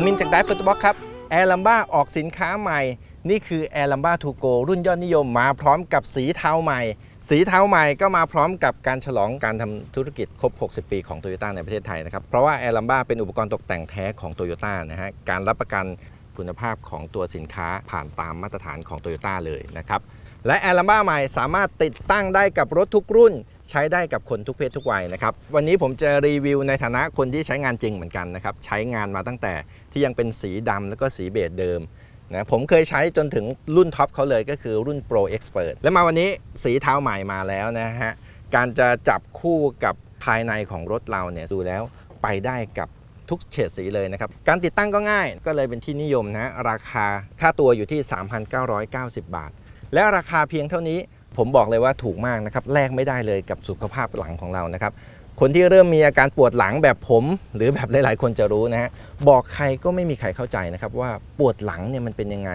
ผมมินจากไดฟ์ฟุตบอลครับแอร์ลัมบ้าออกสินค้าใหม่ นี่คือแอร์ลัมบ้าทูโกรุ่นยอดนิยมมาพร้อมกับสีเทาใหม่ สีเทาใหม่ก็มาพร้อมกับการฉลองการทำธุรกิจครบ 60 ปีของโตโยต้าในประเทศไทยนะครับ เพราะว่าแอร์ลัมบ้าเป็นอุปกรณ์ตกแต่งแท้ของโตโยต้านะฮะ การรับประกันคุณภาพของตัวสินค้าผ่านตามมาตรฐานของโตโยต้าเลยนะครับ และแอร์ลัมบ้าใหม่สามารถติดตั้งได้กับรถทุกรุ่น ใช้ได้กับคนทุกเพศทุกวัยนะครับ วันนี้ผมจะรีวิวในฐานะคนที่ใช้งานจริงเหมือนกันนะครับ ใช้งานมาตั้งแต่ที่ยังเป็นสีดำแล้วก็สีเบจเดิมนะผมเคยใช้จนถึงรุ่นท็อปเขาเลยก็คือรุ่น Pro Expert และมาวันนี้สีเท้าใหม่มาแล้วนะฮะ การจะจับคู่กับภายในของรถเราเนี่ยดูแล้วไปได้กับทุกเฉดสีเลยนะครับ การติดตั้งก็ง่ายก็เลยเป็นที่นิยมนะ ราคาค่าตัวอยู่ที่ 3,990 บาท และราคาเพียงเท่านี้ ผมบอกเลยว่าถูกมากนะครับแลกไม่ได้เลยกับสุขภาพหลังของเรานะครับคนที่เริ่มมีอาการปวดหลังแบบผม หรือแบบหลาย ๆ คนจะรู้นะฮะบอกใครก็ไม่มีใครเข้าใจนะครับว่าปวดหลังเนี่ยมันเป็นยังไง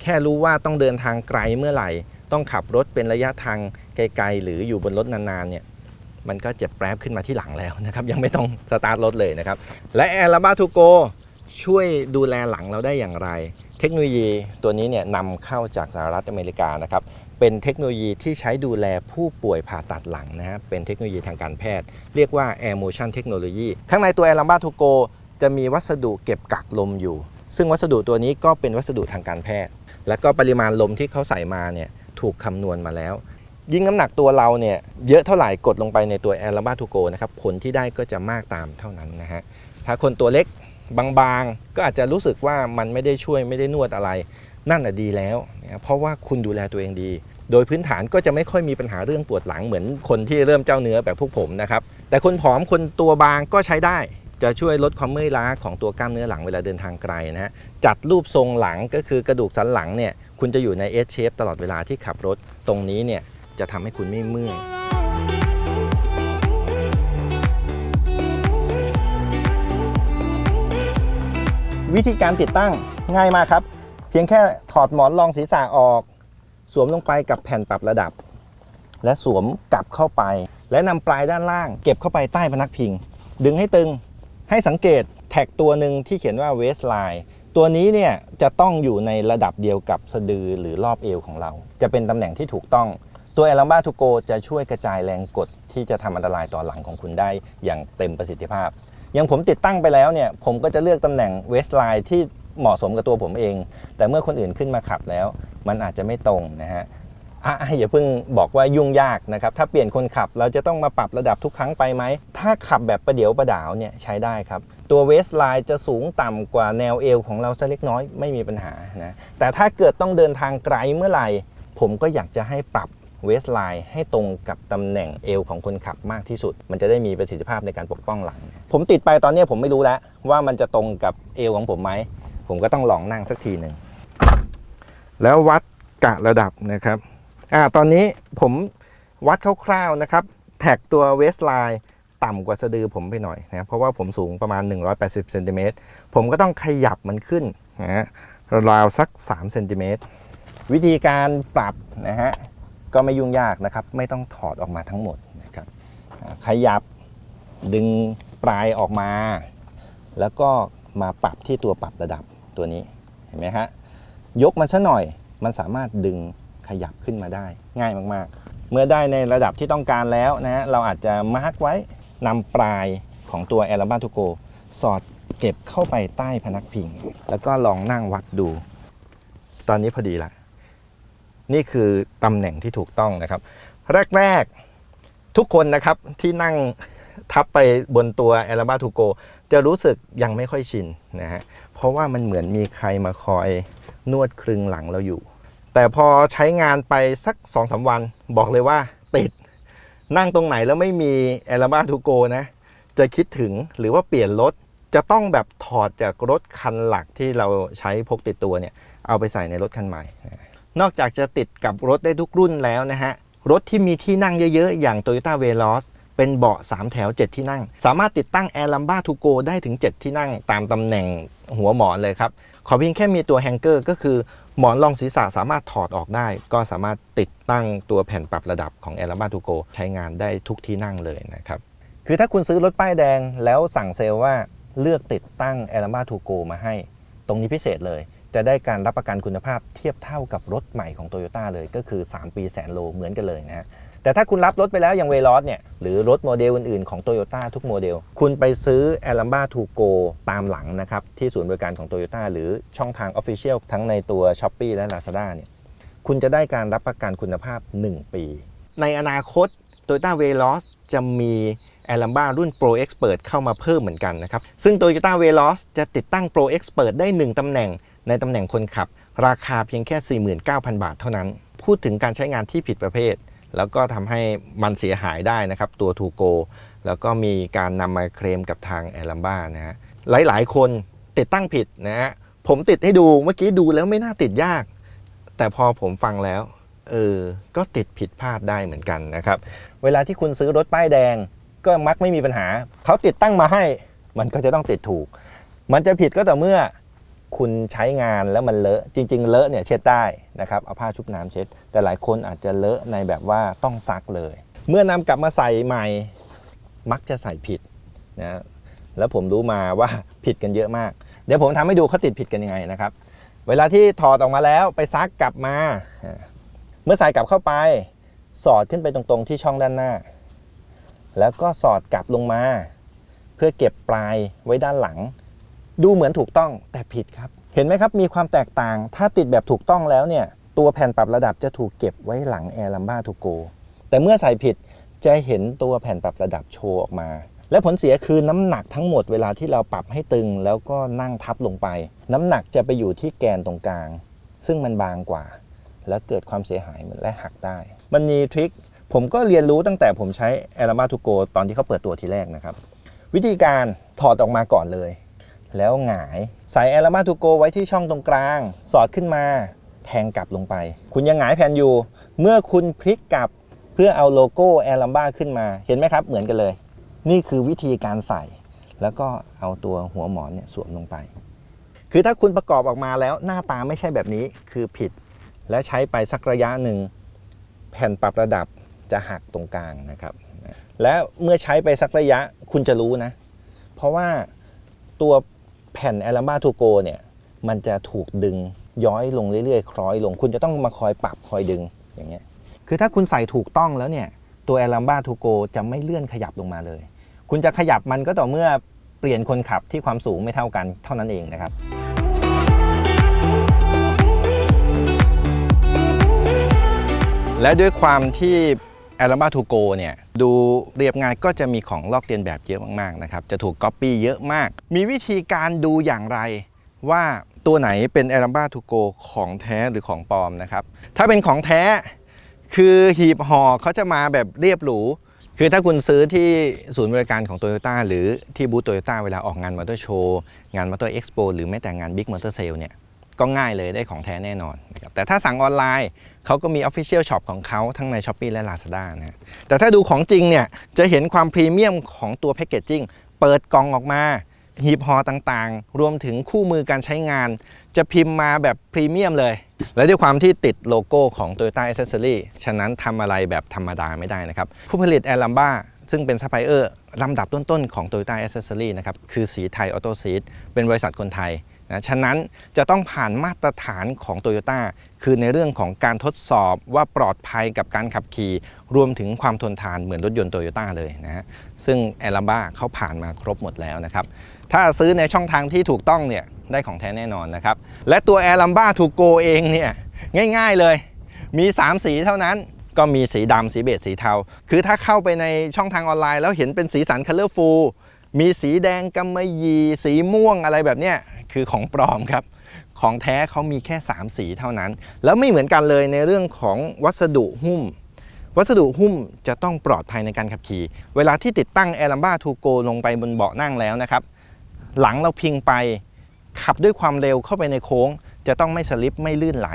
แค่รู้ว่าต้องเดินทางไกลเมื่อไหร่ ต้องขับรถเป็นระยะทางไกล ๆ หรืออยู่บนรถนานๆเนี่ยมันก็เจ็บแปรบขึ้นมาที่หลังแล้วนะครับยังไม่ต้องสตาร์ทรถเลยนะครับและแอร์ลาบาทูโกช่วยดูแลหลังเราได้อย่างไร เทคโนโลยีตัวนี้เนี่ยนำเข้าจากสหรัฐอเมริกานะครับ เป็นเทคโนโลยีที่ใช้ดูแลผู้ป่วยผ่าตัดหลังนะฮะเป็นเทคโนโลยีทางการแพทย์ เรียกว่า Air Motion Technology ข้างในตัว Air Lamba to Go จะมีวัสดุเก็บกักลมอยู่ ซึ่งวัสดุตัวนี้ก็เป็นวัสดุทางการแพทย์ และก็ปริมาณลมที่เขาใส่มาเนี่ยถูกคำนวณมาแล้ว ยิ่งน้ำหนักตัวเราเนี่ยเยอะเท่าไหร่กดลงไปในตัว Air Lamba to Go นะครับผลที่ได้ก็จะมากตามเท่านั้นนะฮะถ้าคนตัวเล็กบางๆ ก็อาจจะรู้สึกว่ามันไม่ได้ช่วยไม่ได้นวดอะไร นั่นน่ะดีแล้วนะเพราะว่าคุณดูแลตัวเองดี โดยพื้นฐานก็จะไม่ค่อยมีปัญหาเรื่องปวดหลังเหมือนคนที่เริ่มเจ้าเนื้อแบบพวกผมนะครับ แต่คนผอมคนตัวบางก็ใช้ได้จะช่วยลดความเมื่อยล้าของตัวกล้ามเนื้อหลังเวลาเดินทางไกลนะฮะ จัดรูปทรงหลังก็คือกระดูกสันหลังเนี่ย คุณจะอยู่ใน S shape ตลอดเวลาที่ขับรถ ตรงนี้เนี่ย จะทำให้คุณไม่เมื่อย วิธีการติดตั้งง่ายมากครับ พียงแค่ถอดหมอนรองศีรษะออก สวมลงไปกับแผ่นปรับระดับ และสวมกลับเข้าไป และนำปลายด้านล่าง เก็บเข้าไปใต้พนักพิง ดึงให้ตึงให้สังเกตแท็กตัวหนึ่งที่เขียนว่า waist line ตัวนี้เนี่ยจะต้องอยู่ในระดับเดียวกับสะดือหรือรอบเอวของเรา จะเป็นตำแหน่งที่ถูกต้อง ตัว a l a m b a to go จะช่วยกระจายแรงกดที่จะทำอันตรายต่อหลังของคุณได้อย่างเต็มประสิทธิภาพอย่างผมติดตั้งไปแล้วเนี่ยผมก็จะเลือกตำแหน่ง waist line ที่ เหมาะสมกับตัวผมเอง แต่เมื่อคนอื่นขึ้นมาขับแล้ว มันอาจจะไม่ตรงนะฮะอะอย่าเพิ่งบอกว่ายุ่งยากนะครับ ถ้าเปลี่ยนคนขับเราจะต้องมาปรับระดับทุกครั้งไปไหม ถ้าขับแบบประเดี๋ยวประดาวเนี่ยใช้ได้ครับ ตัวเวสไลน์จะสูงต่ำกว่าแนวเอวของเราสักเล็กน้อยไม่มีปัญหานะ แต่ถ้าเกิดต้องเดินทางไกลเมื่อไหร่ ผมก็อยากจะให้ปรับเวสไลน์ให้ตรงกับตำแหน่งเอวของคนขับมากที่สุด มันจะได้มีประสิทธิภาพในการปกป้องหลัง ผมติดไปตอนนี้ผมไม่รู้แล้วว่ามันจะตรงกับเอวของผมไหม ผมก็ต้องลองนั่งสักทีหนึ่ง แล้ววัดกะระดับนะครับอ่าตอนนี้ผมวัดคร่าวๆนะครับ แท็กตัวเวสไลน์ต่ำกว่าสะดือผมไปหน่อยนะเพราะว่าผมสูงประมาณ 180เซนติเมตรผมก็ต้องขยับมันขึ้นนะฮะราวสัก3เซนติเมตรวิธีการปรับนะฮะก็ไม่ยุ่งยากนะครับ ไม่ต้องถอดออกมาทั้งหมดนะครับขยับดึงปลายออกมา แล้วก็มาปรับที่ตัวปรับระดับ ตัวนี้เห็นไหมฮะยกมันซะหน่อยมันสามารถดึงขยับขึ้นมาได้ ง่ายมากๆ เมื่อได้ในระดับที่ต้องการแล้วนะฮะเราอาจจะมาร์กไว้นำปลายของตัว a l a b a to go สอดเก็บเข้าไปใต้พนักพิง แล้วก็ลองนั่งวัดดู ตอนนี้พอดีละนี่คือตำแหน่งที่ถูกต้องนะครับ แรก ๆ ทุกคนนะครับที่นั่ง ทับไปบนตัว a l a b a to go จะรู้สึกยังไม่ค่อยชินนะฮะเพราะว่ามันเหมือนมีใครมาคอยนวดครึงหลังเราอยู่ แต่พอใช้งานไปสัก2อสวัน บอกเลยว่าติดนั่งตรงไหนแล้วไม่มีแอลบาทูโกนะ จะคิดถึงหรือว่าเปลี่ยนรถจะต้องแบบถอดจากรถคันหลักที่เราใช้พกติดตัวเนี่ย เอาไปใส่ในรถคันใหม่ นอกจากจะติดกับรถได้ทุกรุ่นแล้วนะฮะ รถที่มีที่นั่งเยอะๆ อย่าง Toyota Veloz เป็นเบาะ 3 แถว 7 ที่นั่ง สามารถติดตั้ง Air Lamba to go ได้ถึง 7 ที่นั่ง ตามตำแหน่งหัวหมอนเลยครับ ขอเพียงแค่มีตัวแฮงเกอร์ก็คือหมอนรองศีรษะสามารถถอดออกได้ ก็สามารถติดตั้งตัวแผ่นปรับระดับของ Air Lamba to go ใช้งานได้ทุกที่นั่งเลยนะครับ คือถ้าคุณซื้อรถป้ายแดงแล้วสั่งเซลล์ว่าเลือกติดตั้ง a l a m b a to go มาให้ ตรงนี้พิเศษเลยจะได้การรับประกันคุณภาพเทียบเท่ากับรถใหม่ของ Toyota เลยก็คือ 3 ปีแสนโลเหมือนกันเลยนะฮะ แต่ถ้าคุณรับรถไปแล้วอย่างเวล o สเนี่ยหรือรถโมเดลอื่นๆของ Toyota ทุกโมเดล คุณไปซื้อ a l a m b a to go ตามหลังนะครับ ที่ศูนย์บริการของ Toyota หรือช่องทาง Official ทั้งในตัว s h o p e e และ Lazada เนี่ยคุณจะได้การรับประกันคุณภาพ 1 ปี ในอนาคต Toyota Veloz จะมี a l a m b a รุ่น Pro Expert เข้ามาเพิ่มเหมือนกันนะครับ ซึ่ง Toyota Veloz จะติดตั้ง Pro Expert ได้ 1 ตำแหน่ง ในตำแหน่งคนขับ ราคาเพียงแค่ 49,000 บาทเท่านั้น พูดถึงการใช้งานที่ผิดประเภท แล้วก็ทำให้มันเสียหายได้นะครับ ตัว t o g o แล้วก็มีการนำมาเคลมกับทาง a l a m b a นะฮะหลาย ๆ คนติดตั้งผิดนะฮะผมติดให้ดูเมื่อกี้ดูแล้วไม่น่าติดยาก แต่พอผมฟังแล้วเออก็ติดผิดพลาดได้เหมือนกันนะครับ เวลาที่คุณซื้อรถป้ายแดง ก็มักไม่มีปัญหา เขาติดตั้งมาให้ มันก็จะต้องติดถูก มันจะผิดก็ต่อเมื่อ คุณใช้งานแล้วมันเลอะจริง ๆ เลอะเนี่ยเช็ดได้นะครับเอาผ้าชุบน้ำเช็ด แต่หลายคนอาจจะเลอะในแบบว่าต้องซักเลย เมื่อนำกลับมาใส่ใหม่ มักจะใส่ผิดนะแล้วผมรู้มาว่าผิดกันเยอะมาก เดี๋ยวผมทำให้ดูเขาติดผิดกันยังไงนะครับ เวลาที่ถอดออกมาแล้วไปซักกลับมา เมื่อใส่กลับเข้าไป สอดขึ้นไปตรงๆที่ช่องด้านหน้า แล้วก็สอดกลับลงมา เพื่อเก็บปลายไว้ด้านหลัง ดูเหมือนถูกต้องแต่ผิดครับ เห็นไหมครับมีความแตกต่าง ถ้าติดแบบถูกต้องแล้วเนี่ยตัวแผ่นปรับระดับจะถูกเก็บไว้หลังแอร์ลัมบ้าทูโกแต่เมื่อใส่ผิดจะเห็นตัวแผ่นปรับระดับโชว์ออกมา และผลเสียคือน้ำหนักทั้งหมดเวลาที่เราปรับให้ตึงแล้วก็นั่งทับลงไป น้ำหนักจะไปอยู่ที่แกนตรงกลาง ซึ่งมันบางกว่า แล้วเกิดความเสียหายและหักได้ มันมีทริคผมก็เรียนรู้ตั้งแต่ผมใช้ a l a m a to go ตอนที่เขาเปิดตัวทีแรกนะครับ วิธีการถอดออกมาก่อนเลย แล้วหงาย ใส่ a l a m a to go ไว้ที่ช่องตรงกลาง สอดขึ้นมา แทงกลับลงไป คุณยังหงายแผ่นอยู่ เมื่อคุณพลิกกลับเพื่อเอาโลโก้ a l a m b a ขึ้นมา เห็นไหมครับ เหมือนกันเลย นี่คือวิธีการใส่ แล้วก็เอาตัวหัวหมอนเนี่ยสวมลงไป คือถ้าคุณประกอบออกมาแล้วหน้าตาไม่ใช่แบบนี้คือผิด และใช้ไปสักระยะหนึ่ง แผ่นปรับระดับจะหักตรงกลางนะครับ และเมื่อใช้ไปสักระยะคุณจะรู้นะ เพราะว่าตัว แผ่น a l a m b a to go เนี่ยมันจะถูกดึงย้อยลงเรื่อยๆ คล้อยลง คุณจะต้องมาคอยปรับคอยดึงอย่างเงี้ยคือถ้าคุณใส่ถูกต้องแล้วเนี่ยตัว a l a m b a to go จะไม่เลื่อนขยับลงมาเลย คุณจะขยับมันก็ต่อเมื่อเปลี่ยนคนขับที่ความสูงไม่เท่ากันเท่านั้นเองนะครับและด้วยความที่ a l a m b a to go เนี่ยดูเรียบง่ายก็จะมีของลอกเลียนแบบเยอะมากๆนะครับจะถูกก๊อปปี้เยอะมาก มีวิธีการดูอย่างไรว่าตัวไหนเป็น a l a m b a to go ของแท้หรือของปลอมนะครับถ้าเป็นของแท้คือหีบห่อเขาจะมาแบบเรียบหรูคือถ้าคุณซื้อที่ศูนย์บริการของ Toyota หรือที่บูธ Toyota เวลาออกงานมอเตอร์โชว์งานมอเตอร์เอ็กซ์โปหรือแม้แต่งาน Big Motor Sale เนี่ย ก็ง่ายเลยได้ของแท้แน่นอนนะครับแต่ถ้าสั่งออนไลน์เขาก็มี Official Shop ของเขาทั้งใน s h อ p e e และ Lazada นะแต่ถ้าดูของจริงเนี่ยจะเห็นความพรีเมียมของตัวแพ c เกจจิ้งเปิดกล่องออกมาหีบห่อต่างๆ รวมถึงคู่มือการใช้งาน จะพิมพ์มาแบบพรีเมียมเลย และด้วยความที่ติดโลโก้ของ Toyota Accessory ฉะนั้นทำอะไรแบบธรรมดาไม่ได้นะครับ ผู้ผลิต a l a m b a ซึ่งเป็นซัพพลายเออร์ลำดับต้นๆของ Toyota Accessory นะครับ คือสีไทยออโต้ซีดเป็นบริษัทคนไทย นะฉะนั้นจะต้องผ่านมาตรฐานของ Toyota คือในเรื่องของการทดสอบว่าปลอดภัยกับการขับขี่ รวมถึงความทนทานเหมือนรถยนต์ Toyota เลยนะฮะซึ่ง a l a m b a เขาผ่านมาครบหมดแล้วนะครับ ถ้าซื้อในช่องทางที่ถูกต้องเนี่ยได้ของแท้แน่นอนนะครับ และตัว a l a m b a to go เองเนี่ยง่าย ๆเลย มี 3 สีเท่านั้นก็มีสีดำสีเบจสีเทา คือถ้าเข้าไปในช่องทางออนไลน์แล้วเห็นเป็นสีสัน colorful มีสีแดงกำมะหยี่สีม่วงอะไรแบบเนี้ยคือของปลอมครับ ของแท้เขามีแค่ 3 สีเท่านั้น แล้วไม่เหมือนกันเลยในเรื่องของวัสดุหุ้ม วัสดุหุ้มจะต้องปลอดภัยในการขับขี่ เวลาที่ติดตั้ง a l a m b a to go ลงไปบนเบาะนั่งแล้วนะครับ หลังเราพิงไปขับด้วยความเร็วเข้าไปในโค้ง จะต้องไม่สลิปไม่ลื่นไหล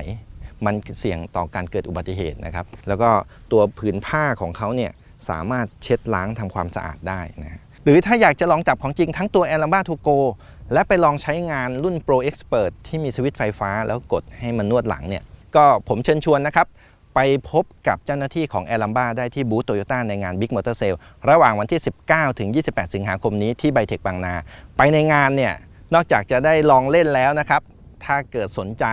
มันเสี่ยงต่อการเกิดอุบัติเหตุนะครับ แล้วก็ตัวผืนผ้าของเขาเนี่ยสามารถเช็ดล้างทำความสะอาดได้นะ หรือถ้าอยากจะลองจับของจริงทั้งตัว a l a m b a to go และไปลองใช้งานรุ่น Pro Expert ที่มีสวิตช์ไฟฟ้าแล้วกดให้มันนวดหลังเนี่ย ก็ผมเชิญชวนนะครับ ไปพบกับเจ้าหน้าที่ของแอลัมบาได้ที่บูธโตโยต้าในงาน Big Motor Sale ระหว่างวันที่ 19 ถึง 28 สิงหาคมนี้ที่ไบเทคบางนา ไปในงานเนี่ย นอกจากจะได้ลองเล่นแล้วนะครับ ถ้าเกิดสนใจ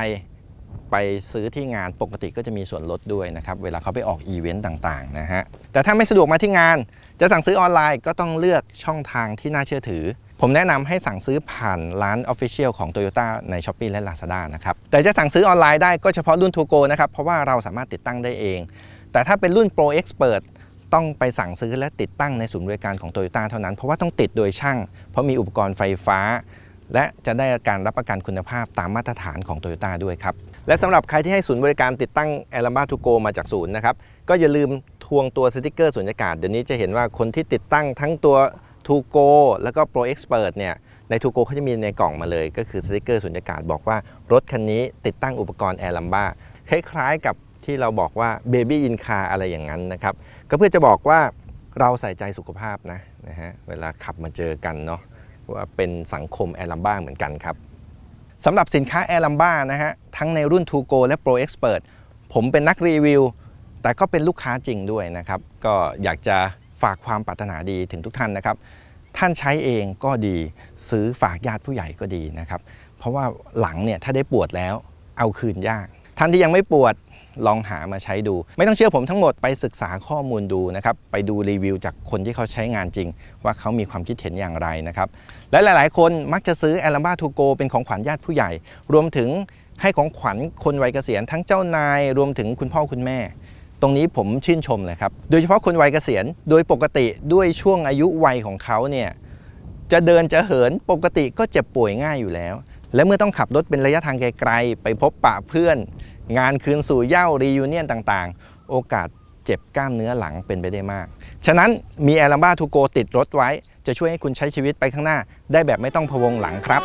ไปซื้อที่งานปกติก็จะมีส่วนลดด้วยนะครับ เวลาเขาไปออกอีเวนต์ต่างๆนะฮะแต่ถ้าไม่สะดวกมาที่งาน จะสั่งซื้อออนไลน์ก็ต้องเลือกช่องทางที่น่าเชื่อถือ ผมแนะนำให้สั่งซื้อผ่านร้าน Official ของ Toyota ใน s h อ p e e และ Lazada นะครับ แต่จะสั่งซื้อออนไลน์ได้ก็เฉพาะรุ่น t o g o นะครับ เพราะว่าเราสามารถติดตั้งได้เอง แต่ถ้าเป็นรุ่น Pro Expert ต้องไปสั่งซื้อและติดตั้งในศูนย์บริการของ Toyota เท่านั้น เพราะว่าต้องติดโดยช่าง เพราะมีอุปกรณ์ไฟฟ้า และจะได้การรับประกันคุณภาพตามมาตรฐานของ Toyota ด้วยครับ และสำหรับใครที่ให้ศูนย์บริการติดตั้ง a l a m b a to go มาจากศูนย์นะครับ ก็อย่าลืม ทวงตัวสติกเกอร์สุญญากาศเดี๋ยวนี้จะเห็นว่าคนที่ติดตั้งทั้งตัว to go แล้วก็ pro expert เนี่ยใน to go เขาจะมีในกล่องมาเลย ก็คือสติกเกอร์สุญญากาศบอกว่ารถคันนี้ติดตั้งอุปกรณ์ a l a m b a คล้ายๆกับที่เราบอกว่า baby in car อะไรอย่างนั้นนะครับ ก็เพื่อจะบอกว่าเราใส่ใจสุขภาพนะนะฮะเวลาขับมาเจอกันเนาะว่าเป็นสังคมแอร์ลัมบ้าเหมือนกันครับสำหรับสินค้าแอร์ลัมบ้านะฮะทั้งในรุ่น t o g o และ Pro Expert ผมเป็นนักรีวิว แต่ก็เป็นลูกค้าจริงด้วยนะครับ ก็อยากจะฝากความปรารถนาดีถึงทุกท่านนะครับ ท่านใช้เองก็ดีซื้อฝากญาติผู้ใหญ่ก็ดีนะครับ เพราะว่าหลังเนี่ยถ้าได้ปวดแล้วเอาคืนยาก ท่านที่ยังไม่ปวดลองหามาใช้ดู ไม่ต้องเชื่อผมทั้งหมดไปศึกษาข้อมูลดูนะครับ ไปดูรีวิวจากคนที่เขาใช้งานจริง ว่าเขามีความคิดเห็นอย่างไรนะครับ และหลายๆ คนมักจะซื้อ a l a m b a to go เป็นของขวัญญาติผู้ใหญ่ รวมถึงให้ของขวัญคนวัยเกษียณทั้งเจ้านาย รวมถึงคุณพ่อคุณแม่ ตรงนี้ผมชื่นชมเลยครับ โดยเฉพาะคนวัยเกษียณ โดยปกติด้วยช่วงอายุวัยของเขาเนี่ยจะเดินจะเหินปกติก็เจ็บป่วยง่ายอยู่แล้ว และเมื่อต้องขับรถเป็นระยะทางไกลๆ ไปพบปะเพื่อน งานคืนสู่เย้ารียูเนียนต่างๆ โอกาสเจ็บกล้ามเนื้อหลังเป็นไปได้มาก ฉะนั้นมีแอลัมบ้าทูโกติดรถไว้ จะช่วยให้คุณใช้ชีวิตไปข้างหน้า ได้แบบไม่ต้องพะวงหลังครับ